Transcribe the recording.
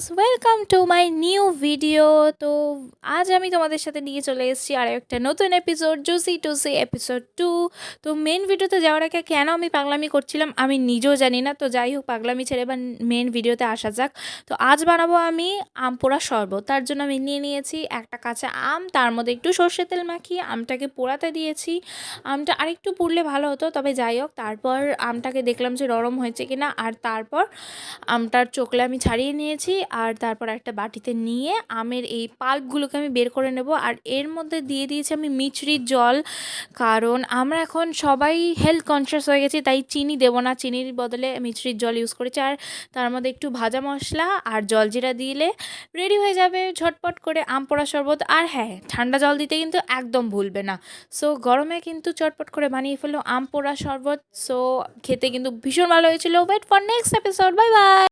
as well. Welcome to my new video তো আজ আমি তোমাদের সাথে নিয়ে চলে এসেছি আর একটা নতুন এপিসোড জুসি টুসি এপিসোড টু তো মেন ভিডিওতে যাওয়ার আগে কেন আমি পাগলামি করছিলাম আমি নিজেও জানি না। তো যাই হোক, পাগলামি ছেড়ে বা মেন ভিডিওতে আসা যাক। তো আজ বানাবো আমি আম পোড়া শরবত। তার জন্য আমি নিয়ে নিয়েছি একটা কাঁচা আম, তার মধ্যে একটু সর্ষে তেল মাখিয়ে আমটাকে পোড়াতে দিয়েছি। আমটা আরেকটু পুড়লে ভালো হতো, তবে যাই হোক, তারপর আমটাকে দেখলাম যে নরম হয়েছে কিনা। আর তারপর আমটার চোখলে আমি ছাড়িয়ে নিয়েছি। আর তারপর একটা বাটিতে নিয়ে আমের এই পাল্পগুলোকে আমি বের করে নেব। আর এর মধ্যে দিয়ে দিয়েছি আমি মিচড়ির জল। কারণ আমরা এখন সবাই হেলথ কনসিয়াস হয়ে গেছি, তাই চিনি দেবো না। চিনির বদলে মিচড়ির জল ইউজ করেছি। আর তার মধ্যে একটু ভাজা মশলা আর জলজিরা দিলে রেডি হয়ে যাবে ঝটপট করে আম পোড়া শরবত। আর হ্যাঁ ঠান্ডা জল দিতে কিন্তু একদম ভুলবে না। সো গরমে কিন্তু চটপট করে বানিয়ে ফেলো আম পোড়া শরবত। সো খেতে কিন্তু ভীষণ ভালো হয়েছিল। Wait for next episode bye bye